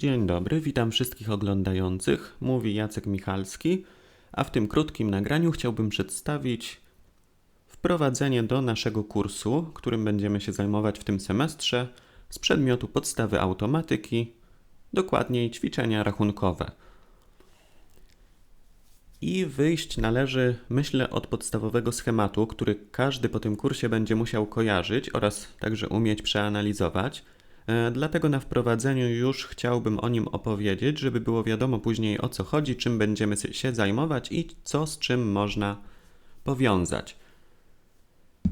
Dzień dobry, witam wszystkich oglądających. Mówi Jacek Michalski, a w tym krótkim nagraniu chciałbym przedstawić wprowadzenie do naszego kursu, którym będziemy się zajmować w tym semestrze z przedmiotu podstawy automatyki, dokładniej ćwiczenia rachunkowe. I wyjść należy, myślę, od podstawowego schematu, który każdy po tym kursie będzie musiał kojarzyć oraz także umieć przeanalizować. E, Dlatego na wprowadzeniu już chciałbym o nim opowiedzieć, żeby było wiadomo później o co chodzi, czym będziemy się zajmować i co z czym można powiązać.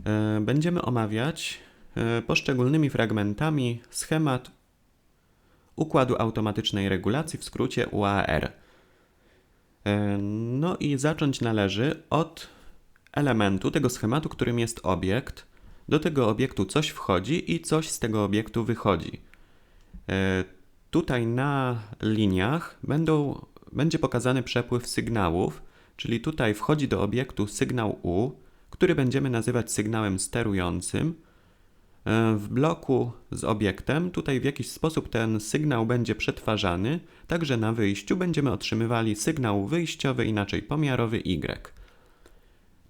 E, Będziemy omawiać e, poszczególnymi fragmentami schemat układu automatycznej regulacji, w skrócie UAR. No i zacząć należy od elementu tego schematu, którym jest obiekt. Do tego obiektu coś wchodzi i coś z tego obiektu wychodzi. E, Tutaj na liniach będą, będzie pokazany przepływ sygnałów, czyli tutaj wchodzi do obiektu sygnał U, który będziemy nazywać sygnałem sterującym. E, W bloku z obiektem tutaj w jakiś sposób ten sygnał będzie przetwarzany, także na wyjściu będziemy otrzymywali sygnał wyjściowy, inaczej pomiarowy Y.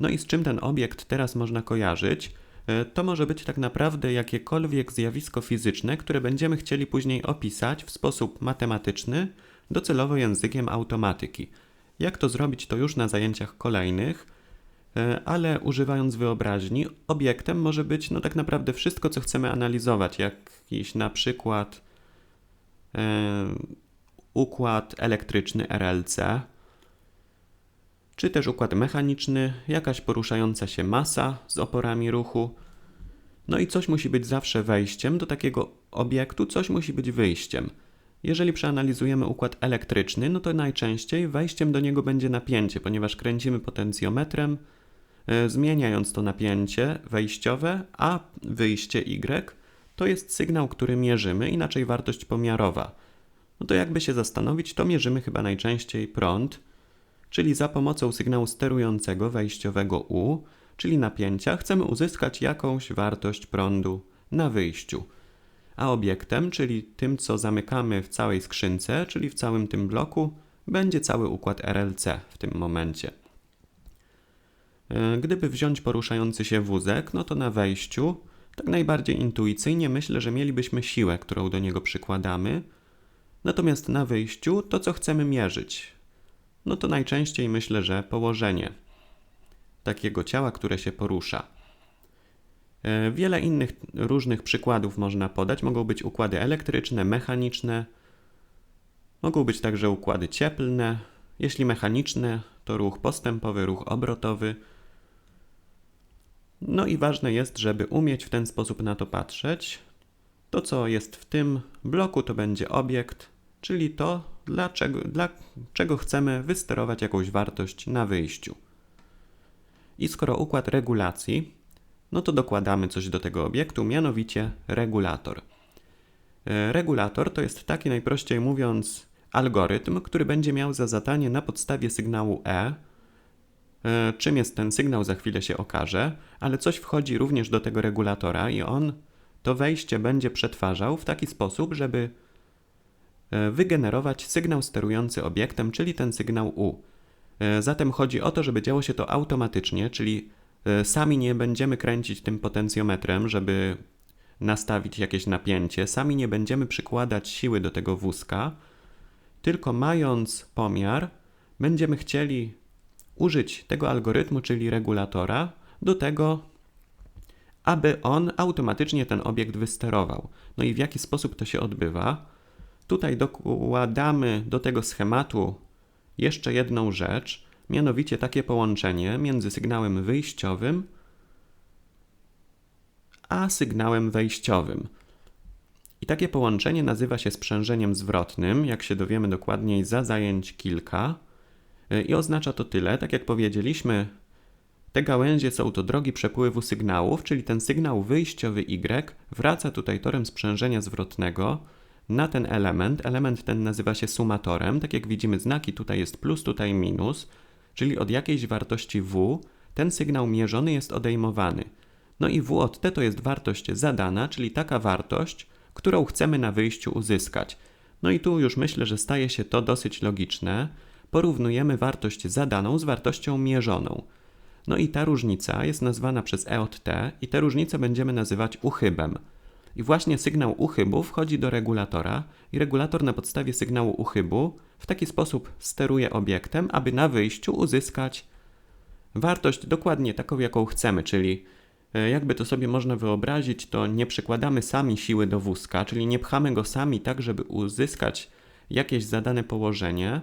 No i z czym ten obiekt teraz można kojarzyć? E, To może być tak naprawdę jakiekolwiek zjawisko fizyczne, które będziemy chcieli później opisać w sposób matematyczny, docelowo językiem automatyki. Jak to zrobić, to już na zajęciach kolejnych, e, ale używając wyobraźni, obiektem może być no tak naprawdę wszystko, co chcemy analizować, jakiś na przykład e, układ elektryczny RLC, czy też układ mechaniczny, jakaś poruszająca się masa z oporami ruchu. No i coś musi być zawsze wejściem do takiego obiektu, coś musi być wyjściem. Jeżeli przeanalizujemy układ elektryczny, no to najczęściej wejściem do niego będzie napięcie, ponieważ kręcimy potencjometrem, e, zmieniając to napięcie wejściowe, a wyjście Y to jest sygnał, który mierzymy, inaczej wartość pomiarowa. No to jakby się zastanowić, to mierzymy chyba najczęściej prąd, czyli za pomocą sygnału sterującego wejściowego U, czyli napięcia, chcemy uzyskać jakąś wartość prądu na wyjściu. A obiektem, czyli tym, co zamykamy w całej skrzynce, czyli w całym tym bloku, będzie cały układ RLC w tym momencie. E, Gdyby wziąć poruszający się wózek, no to na wejściu, tak najbardziej intuicyjnie myślę, że mielibyśmy siłę, którą do niego przykładamy. Natomiast na wyjściu to, co chcemy mierzyć, no to najczęściej myślę, że położenie takiego ciała, które się porusza. E, Wiele innych różnych przykładów można podać. Mogą być układy elektryczne, mechaniczne, mogą być także układy cieplne. Jeśli mechaniczne, to ruch postępowy, ruch obrotowy. No i ważne jest, żeby umieć w ten sposób na to patrzeć. To, co jest w tym bloku, to będzie obiekt, czyli to, dla czego, dla czego chcemy wysterować jakąś wartość na wyjściu. I skoro układ regulacji, no to dokładamy coś do tego obiektu, mianowicie regulator. E, Regulator to jest taki, najprościej mówiąc, algorytm, który będzie miał za zadanie na podstawie sygnału E. e, Czym jest ten sygnał, za chwilę się okaże, ale coś wchodzi również do tego regulatora i on to wejście będzie przetwarzał w taki sposób, żeby wygenerować sygnał sterujący obiektem, czyli ten sygnał U. E, Zatem chodzi o to, żeby działo się to automatycznie, czyli e, sami nie będziemy kręcić tym potencjometrem, żeby nastawić jakieś napięcie, sami nie będziemy przykładać siły do tego wózka, tylko mając pomiar, będziemy chcieli użyć tego algorytmu, czyli regulatora, do tego, aby on automatycznie ten obiekt wysterował. No i w jaki sposób to się odbywa? Tutaj dokładamy do tego schematu jeszcze jedną rzecz, mianowicie takie połączenie między sygnałem wyjściowym a sygnałem wejściowym. I takie połączenie nazywa się sprzężeniem zwrotnym, jak się dowiemy dokładniej za zajęć kilka. Y, I oznacza to tyle, tak jak powiedzieliśmy, te gałęzie są to drogi przepływu sygnałów, czyli ten sygnał wyjściowy Y wraca tutaj torem sprzężenia zwrotnego na ten element. Element ten nazywa się sumatorem. Tak jak widzimy, znaki tutaj jest plus, tutaj minus, czyli od jakiejś wartości W ten sygnał mierzony jest odejmowany. No i W od T to jest wartość zadana, czyli taka wartość, którą chcemy na wyjściu uzyskać. No i tu już myślę, że staje się to dosyć logiczne. Porównujemy wartość zadaną z wartością mierzoną. No i ta różnica jest nazwana przez E od T i tę różnicę będziemy nazywać uchybem. I właśnie sygnał uchybu wchodzi do regulatora i regulator na podstawie sygnału uchybu w taki sposób steruje obiektem, aby na wyjściu uzyskać wartość dokładnie taką, jaką chcemy, czyli e, jakby to sobie można wyobrazić, to nie przykładamy sami siły do wózka, czyli nie pchamy go sami tak, żeby uzyskać jakieś zadane położenie,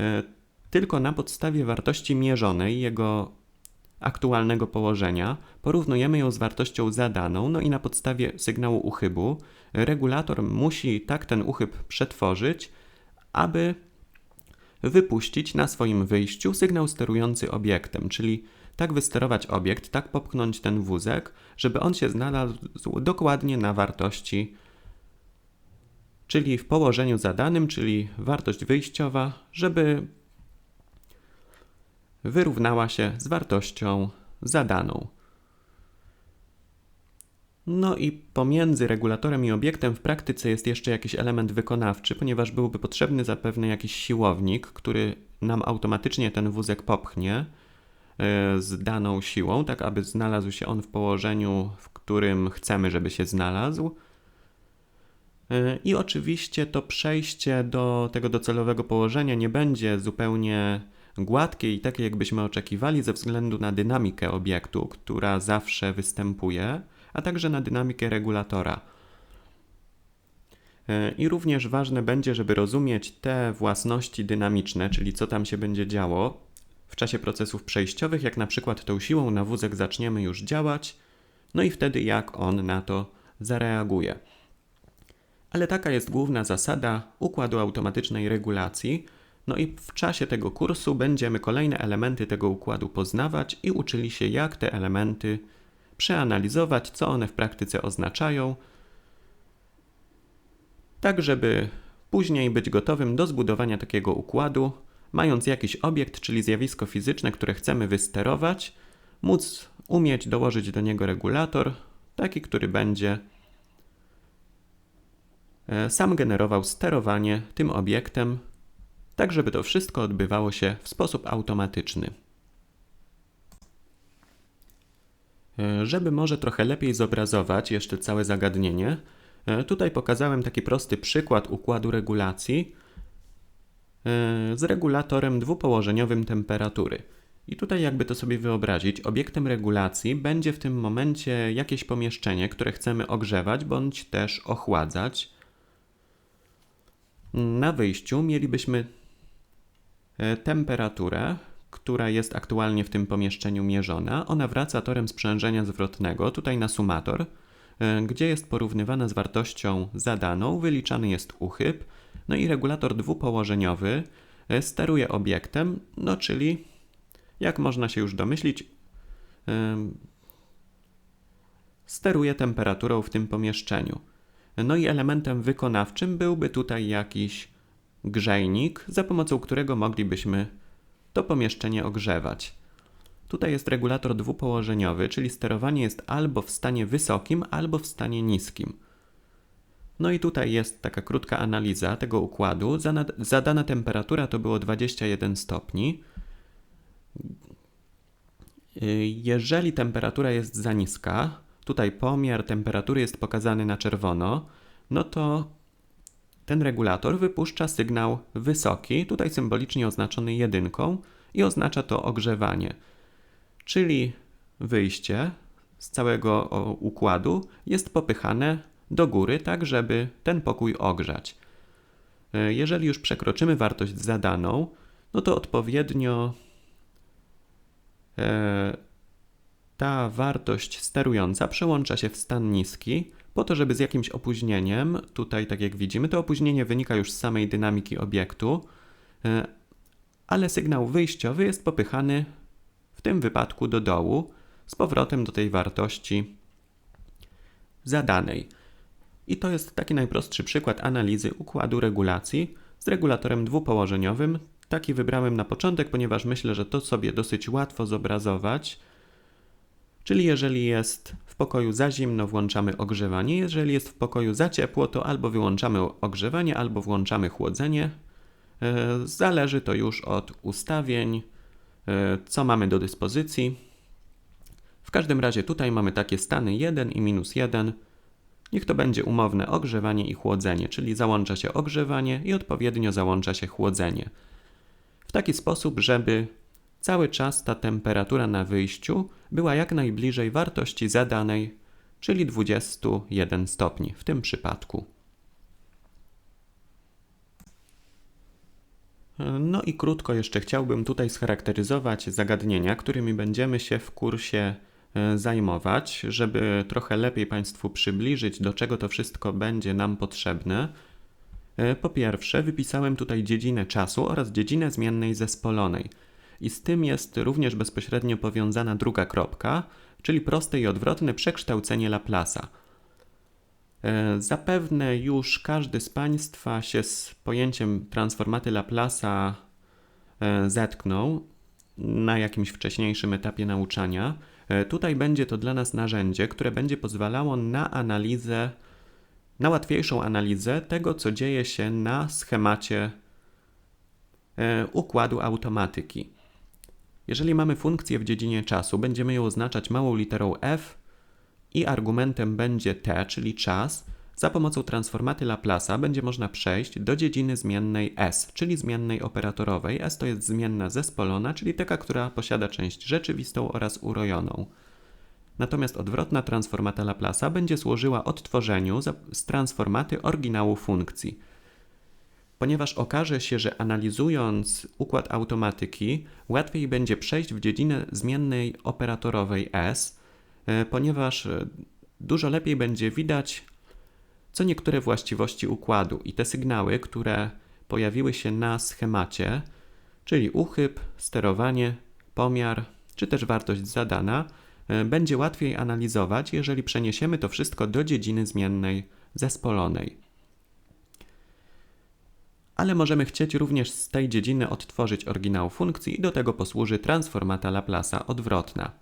e, tylko na podstawie wartości mierzonej, jego aktualnego położenia, porównujemy ją z wartością zadaną, no i na podstawie sygnału uchybu regulator musi tak ten uchyb przetworzyć, aby wypuścić na swoim wyjściu sygnał sterujący obiektem, czyli tak wysterować obiekt, tak popchnąć ten wózek, żeby on się znalazł dokładnie na wartości, czyli w położeniu zadanym, czyli wartość wyjściowa, żeby wyrównała się z wartością zadaną. No i pomiędzy regulatorem i obiektem w praktyce jest jeszcze jakiś element wykonawczy, ponieważ byłby potrzebny zapewne jakiś siłownik, który nam automatycznie ten wózek popchnie e, z daną siłą, tak aby znalazł się on w położeniu, w którym chcemy, żeby się znalazł. E, I oczywiście to przejście do tego docelowego położenia nie będzie zupełnie gładkie i takie, jakbyśmy oczekiwali, ze względu na dynamikę obiektu, która zawsze występuje, a także na dynamikę regulatora. E, I również ważne będzie, żeby rozumieć te własności dynamiczne, czyli co tam się będzie działo w czasie procesów przejściowych, jak na przykład tą siłą na wózek zaczniemy już działać, no i wtedy jak on na to zareaguje. Ale taka jest główna zasada układu automatycznej regulacji, no i w czasie tego kursu będziemy kolejne elementy tego układu poznawać i uczyli się, jak te elementy przeanalizować, co one w praktyce oznaczają, tak żeby później być gotowym do zbudowania takiego układu, mając jakiś obiekt, czyli zjawisko fizyczne, które chcemy wysterować, móc umieć dołożyć do niego regulator, taki, który będzie e, sam generował sterowanie tym obiektem tak żeby to wszystko odbywało się w sposób automatyczny. E, żeby może trochę lepiej zobrazować jeszcze całe zagadnienie, e, tutaj pokazałem taki prosty przykład układu regulacji e, z regulatorem dwupołożeniowym temperatury. I tutaj, jakby to sobie wyobrazić, obiektem regulacji będzie w tym momencie jakieś pomieszczenie, które chcemy ogrzewać bądź też ochładzać. Na wyjściu mielibyśmy temperaturę, która jest aktualnie w tym pomieszczeniu mierzona. Ona wraca torem sprzężenia zwrotnego, tutaj na sumator, e, gdzie jest porównywana z wartością zadaną, wyliczany jest uchyb, no i regulator dwupołożeniowy e, steruje obiektem, no czyli jak można się już domyślić, steruje temperaturą w tym pomieszczeniu. No i elementem wykonawczym byłby tutaj jakiś grzejnik, za pomocą którego moglibyśmy to pomieszczenie ogrzewać. Tutaj jest regulator dwupołożeniowy, czyli sterowanie jest albo w stanie wysokim, albo w stanie niskim. No i tutaj jest taka krótka analiza tego układu. Zadana temperatura to było 21 stopni. Jeżeli temperatura jest za niska, tutaj pomiar temperatury jest pokazany na czerwono, no to ten regulator wypuszcza sygnał wysoki, tutaj symbolicznie oznaczony jedynką i oznacza to ogrzewanie. Czyli wyjście z całego układu jest popychane do góry, tak żeby ten pokój ogrzać. E, jeżeli już przekroczymy wartość zadaną, no to odpowiednio e, ta wartość sterująca przełącza się w stan niski, po to, żeby z jakimś opóźnieniem, tutaj tak jak widzimy, to opóźnienie wynika już z samej dynamiki obiektu, e, ale sygnał wyjściowy jest popychany w tym wypadku do dołu z powrotem do tej wartości zadanej. I to jest taki najprostszy przykład analizy układu regulacji z regulatorem dwupołożeniowym. Taki wybrałem na początek, ponieważ myślę, że to sobie dosyć łatwo zobrazować Czyli jeżeli jest w pokoju za zimno, włączamy ogrzewanie. Jeżeli jest w pokoju za ciepło, to albo wyłączamy ogrzewanie, albo włączamy chłodzenie. E, zależy to już od ustawień, e, co mamy do dyspozycji. W każdym razie tutaj mamy takie stany 1 i minus 1. Niech to będzie umowne ogrzewanie i chłodzenie, czyli załącza się ogrzewanie i odpowiednio załącza się chłodzenie. W taki sposób, żeby cały czas ta temperatura na wyjściu była jak najbliżej wartości zadanej, czyli 21 stopni w tym przypadku. No i krótko jeszcze chciałbym tutaj scharakteryzować zagadnienia, którymi będziemy się w kursie e, zajmować, żeby trochę lepiej Państwu przybliżyć, do czego to wszystko będzie nam potrzebne. E, po pierwsze, wypisałem tutaj dziedzinę czasu oraz dziedzinę zmiennej zespolonej. I z tym jest również bezpośrednio powiązana druga kropka, czyli proste i odwrotne przekształcenie Laplace'a. E, zapewne już każdy z Państwa się z pojęciem transformaty Laplace'a e, zetknął na jakimś wcześniejszym etapie nauczania. E, tutaj będzie to dla nas narzędzie, które będzie pozwalało na analizę, na łatwiejszą analizę tego, co dzieje się na schemacie układu automatyki. Jeżeli mamy funkcję w dziedzinie czasu, będziemy ją oznaczać małą literą f i argumentem będzie t, czyli czas, za pomocą transformaty Laplace'a będzie można przejść do dziedziny zmiennej s, czyli zmiennej operatorowej. s to jest zmienna zespolona, czyli taka, która posiada część rzeczywistą oraz urojoną. Natomiast odwrotna transformata Laplace'a będzie służyła odtworzeniu z transformaty oryginału funkcji. Ponieważ okaże się, że analizując układ automatyki, łatwiej będzie przejść w dziedzinę zmiennej operatorowej s, E, ponieważ e, dużo lepiej będzie widać co niektóre właściwości układu i te sygnały, które pojawiły się na schemacie, czyli uchyb, sterowanie, pomiar czy też wartość zadana, e, będzie łatwiej analizować, jeżeli przeniesiemy to wszystko do dziedziny zmiennej zespolonej. Ale możemy chcieć również z tej dziedziny odtworzyć oryginał funkcji i do tego posłuży transformata Laplace'a odwrotna.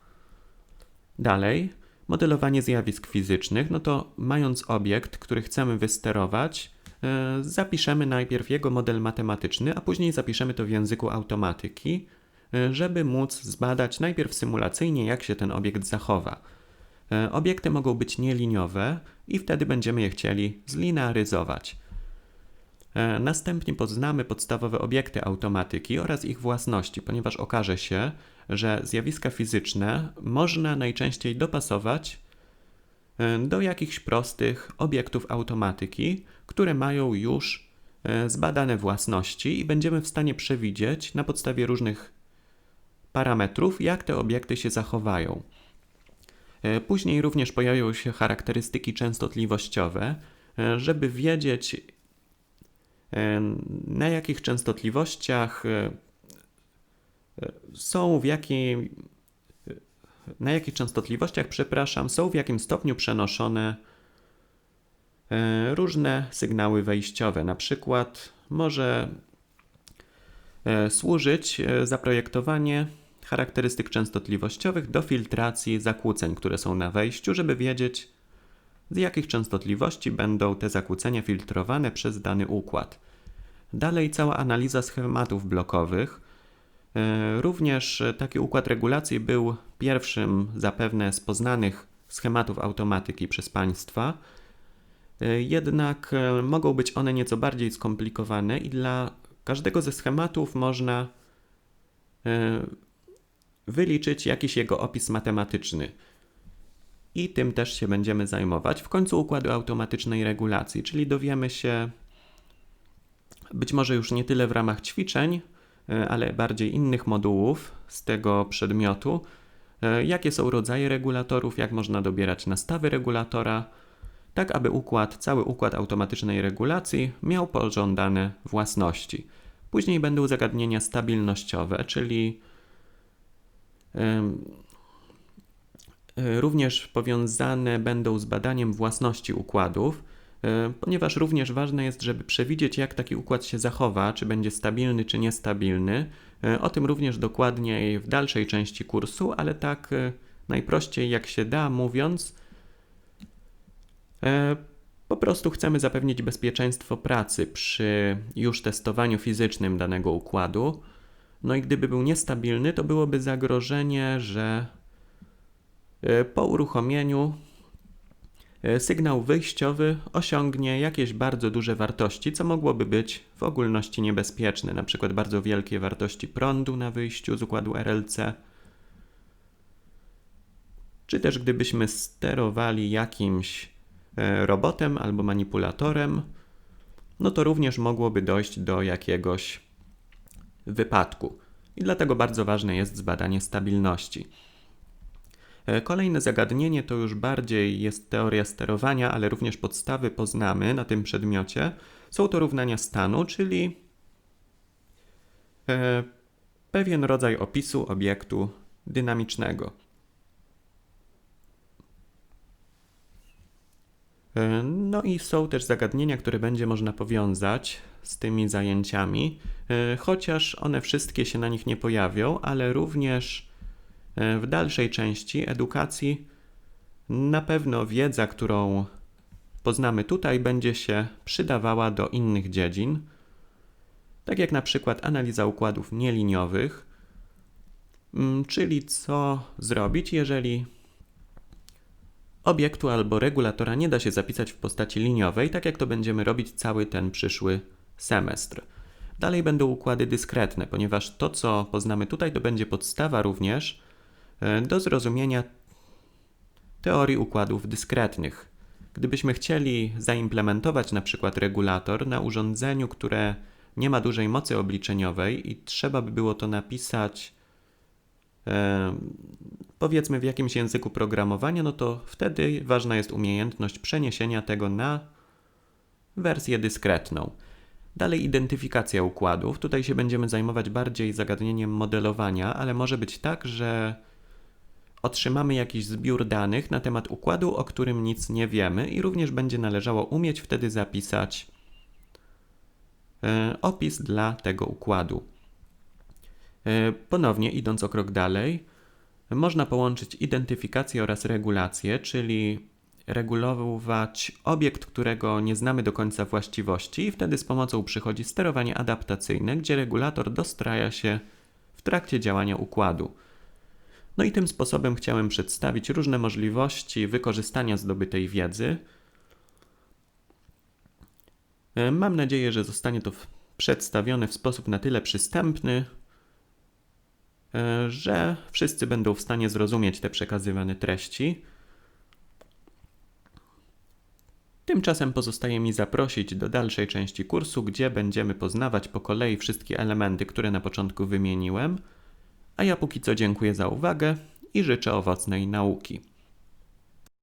Dalej, modelowanie zjawisk fizycznych, no to mając obiekt, który chcemy wysterować, e, zapiszemy najpierw jego model matematyczny, a później zapiszemy to w języku automatyki, e, żeby móc zbadać najpierw symulacyjnie, jak się ten obiekt zachowa. E, obiekty mogą być nieliniowe i wtedy będziemy je chcieli zlinearyzować. Następnie poznamy podstawowe obiekty automatyki oraz ich własności, ponieważ okaże się, że zjawiska fizyczne można najczęściej dopasować e, do jakichś prostych obiektów automatyki, które mają już e, zbadane własności i będziemy w stanie przewidzieć na podstawie różnych parametrów, jak te obiekty się zachowają. E, później również pojawią się charakterystyki częstotliwościowe, żeby wiedzieć, na jakich częstotliwościach są w jakiej, na jakich częstotliwościach, przepraszam, są w jakim stopniu przenoszone e, różne sygnały wejściowe. Na przykład może e, służyć e, zaprojektowanie charakterystyk częstotliwościowych do filtracji zakłóceń, które są na wejściu, żeby wiedzieć, z jakich częstotliwości będą te zakłócenia filtrowane przez dany układ. Dalej cała analiza schematów blokowych, E, również taki układ regulacji był pierwszym zapewne z poznanych schematów automatyki przez państwa. E, jednak e, mogą być one nieco bardziej skomplikowane i dla każdego ze schematów można wyliczyć jakiś jego opis matematyczny. I tym też się będziemy zajmować w końcu układu automatycznej regulacji, czyli dowiemy się być może już nie tyle w ramach ćwiczeń, E, ale bardziej innych modułów z tego przedmiotu. E, jakie są rodzaje regulatorów, jak można dobierać nastawy regulatora, tak aby układ, cały układ automatycznej regulacji miał pożądane własności. Później będą zagadnienia stabilnościowe, czyli również powiązane będą z badaniem własności układów E, ponieważ również ważne jest, żeby przewidzieć, jak taki układ się zachowa, czy będzie stabilny, czy niestabilny. E, o tym również dokładniej w dalszej części kursu, ale tak Najprościej jak się da mówiąc, po prostu chcemy zapewnić bezpieczeństwo pracy przy już testowaniu fizycznym danego układu. No i gdyby był niestabilny, to byłoby zagrożenie, że po uruchomieniu e, sygnał wyjściowy osiągnie jakieś bardzo duże wartości, co mogłoby być w ogólności niebezpieczne, przykład bardzo wielkie wartości prądu na wyjściu z układu RLC. Czy też gdybyśmy sterowali jakimś e, robotem albo manipulatorem, no to również mogłoby dojść do jakiegoś wypadku. I dlatego bardzo ważne jest zbadanie stabilności. E, Kolejne zagadnienie to już bardziej jest teoria sterowania, ale również podstawy poznamy na tym przedmiocie. Są to równania stanu, czyli e, pewien rodzaj opisu obiektu dynamicznego. E, No i są też zagadnienia, które będzie można powiązać z tymi zajęciami, chociaż one wszystkie się na nich nie pojawią, ale również w dalszej części edukacji na pewno wiedza, którą poznamy tutaj, będzie się przydawała do innych dziedzin, tak jak na przykład analiza układów nieliniowych, mm, czyli co zrobić, jeżeli obiektu albo regulatora nie da się zapisać w postaci liniowej, tak jak to będziemy robić cały ten przyszły semestr. Dalej będą układy dyskretne, ponieważ to, co poznamy tutaj, to będzie podstawa również e, do zrozumienia teorii układów dyskretnych. Gdybyśmy chcieli zaimplementować na przykład regulator na urządzeniu, które nie ma dużej mocy obliczeniowej i trzeba by było to napisać e, powiedzmy w jakimś języku programowania, no to wtedy ważna jest umiejętność przeniesienia tego na wersję dyskretną. Dalej identyfikacja układów. Tutaj się będziemy zajmować bardziej zagadnieniem modelowania, ale może być tak, że otrzymamy jakiś zbiór danych na temat układu, o którym nic nie wiemy, i również będzie należało umieć wtedy zapisać e, opis dla tego układu. E, Ponownie, idąc o krok dalej, można połączyć identyfikację oraz regulację, czyli regulować obiekt, którego nie znamy do końca właściwości, i wtedy z pomocą przychodzi sterowanie adaptacyjne, gdzie regulator dostraja się w trakcie działania układu. No i tym sposobem chciałem przedstawić różne możliwości wykorzystania zdobytej wiedzy. E, Mam nadzieję, że zostanie to przedstawione w sposób na tyle przystępny, e, że wszyscy będą w stanie zrozumieć te przekazywane treści. Tymczasem pozostaje mi zaprosić do dalszej części kursu, gdzie będziemy poznawać po kolei wszystkie elementy, które na początku wymieniłem. A ja póki co dziękuję za uwagę i życzę owocnej nauki.